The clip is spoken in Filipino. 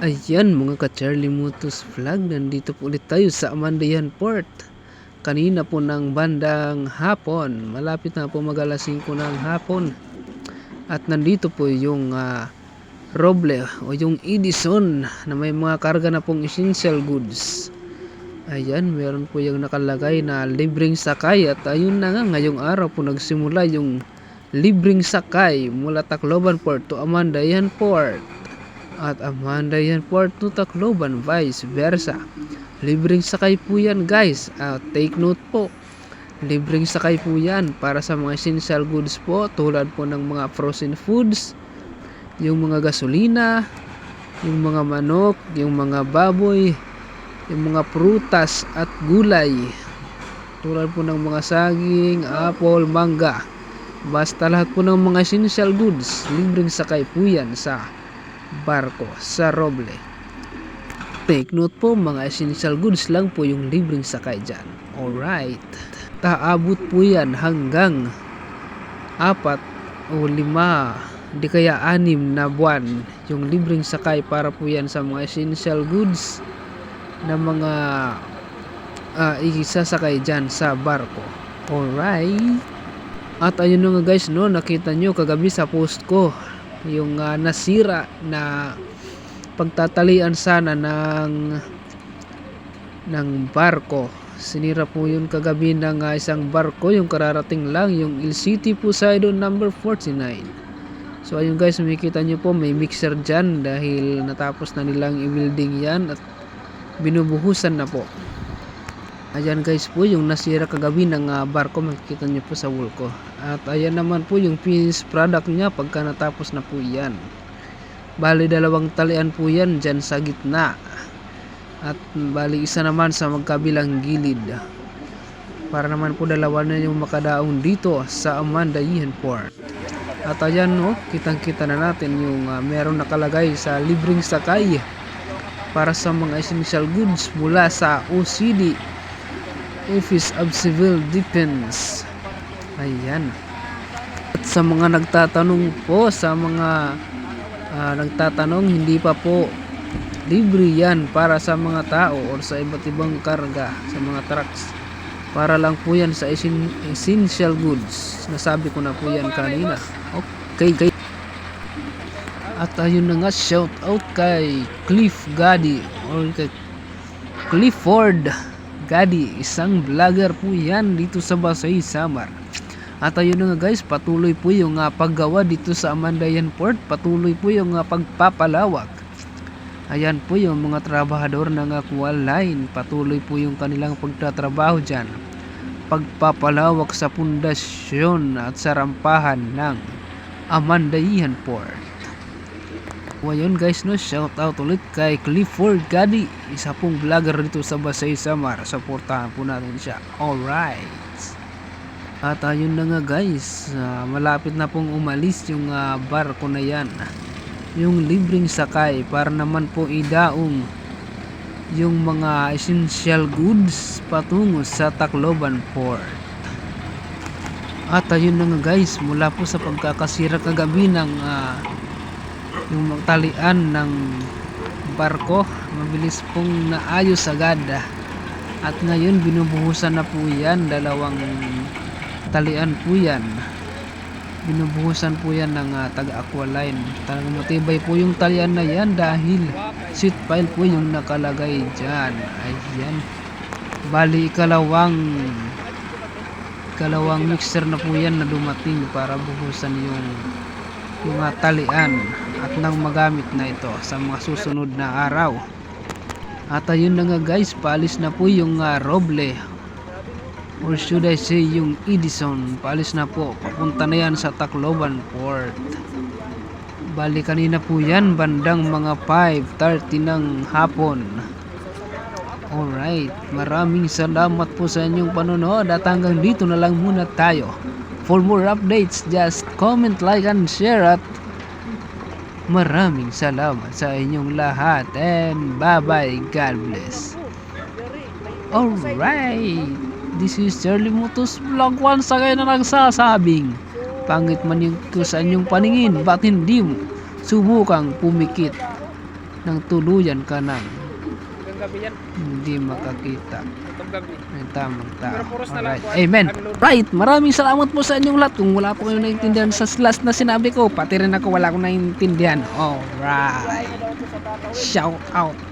Ayan mga ka-Charlie Motos Vlog, nandito po ulit tayo sa Amandayan Port. Kanina po ng bandang hapon, malapit na po mag alas 5 ng hapon. At nandito po yung ah, Roble o yung Edison na may mga karga na pong essential goods. Ayan, meron po yung nakalagay na libreng sakay at ayun na nga ngayong araw po nagsimula yung libreng sakay mula Tacloban Port to Amandayan Port at Amanda yan Port to Tacloban vice versa. Libreng sakay po yan guys. At take note po. Libreng sakay po yan para sa mga essential goods po tulad po ng mga frozen foods yung mga gasolina yung mga manok yung mga baboy yung mga prutas at gulay. Tulad po ng mga saging, apple, mangga. Basta lahat po ng mga essential goods libreng sakay po yan sa barko sa Roble. Take note po mga essential goods lang po yung libreng sakay dyan. Alright. Taabot po yan hanggang apat o lima di kaya anim na buwan yung libreng sakay para po yan sa mga essential goods na mga uh, isasakay dyan sa barko. Alright. At ayun nga guys no, nakita nyo kagabi sa post ko yung uh, nasira na pagtatalian sana ng ng barko. Sinira po yun kagabi ng uh, isang barko. Yung kararating lang yung Il City Poseidon number 49 so ayun guys makikita nyo po may mixer dyan dahil natapos na nilang i-building yan at binubuhusan na po Ayan guys po yung nasira kagabi ng uh, barko makikita nyo po sa wall. At ayan naman po yung finished product niya pagka natapos na po yan. Bali dalawang talian po yan dyan sa gitna. At bali isa naman sa magkabilang gilid. Para naman po dalawa na yung makadaong dito sa Amanda Ian Port. At ayan no, kitang kita na natin yung uh, meron nakalagay sa libreng sakay para sa mga essential goods mula sa OCD Office of Civil Defense. Ayan. At sa mga nagtatanong po, sa mga uh, nagtatanong, hindi pa po libre yan para sa mga tao or sa iba't ibang karga sa mga trucks. Para lang po yan sa essential goods. Nasabi ko na po yan kanina. Okay, kay at ayun na nga, shout out kay Cliff Gadi or kay Clifford Gadi, isang vlogger po yan dito sa Basay, Samar. At ayun nga guys, patuloy po yung uh, paggawa dito sa Amandayan Port, patuloy po yung uh, pagpapalawak. Ayan po yung mga trabahador ng Aqua Line, patuloy po yung kanilang pagtatrabaho dyan. Pagpapalawak sa pundasyon at sa rampahan ng Amandayan Port. Ngayon guys no, shout out ulit kay Clifford Gadi, isa pong vlogger dito sa Basay Samar. Suportahan po natin siya. Alright. At ayun na nga guys, uh, malapit na pong umalis yung uh, barko na yan. Yung libreng sakay para naman po idaong yung mga essential goods patungo sa Tacloban Port. At ayun na nga guys, mula po sa pagkakasira kagabi ng uh, yung talian ng barko mabilis pong naayos agad. At ngayon binubuhusan na po yan. Dalawang talian po yan. Binubuhusan po yan ng uh, taga aqualine talagang matibay po yung talian na yan dahil seat pile po yung nakalagay dyan. Ayan. Bali ikalawang ikalawang mixer na po yan na dumating para buhusan yung uh, talian at nang magamit na ito sa mga susunod na araw. At ayun na nga guys paalis na po yung uh, roble. Or should I say yung Edison paalis na po. Papunta na yan sa Tacloban Port. Bali kanina po yan bandang mga 5.30 ng hapon. Alright maraming salamat po sa inyong panonood at hanggang dito na lang muna tayo For more updates, just comment, like, and share at maraming salamat sa inyong lahat and bye-bye. God bless. Alright, this is Charlie Mutos Vlog 1 sa kayo na nagsasabing pangit man yung sa inyong paningin, ba't hindi mo subukang pumikit ng tuluyan ka nang hindi makakita gabi. puros na lang Alright. po. Amen. Right, maraming salamat po sa inyong lahat. Kung wala po kayo naintindihan sa last na sinabi ko, pati rin ako wala akong naintindihan. Alright. Shout out.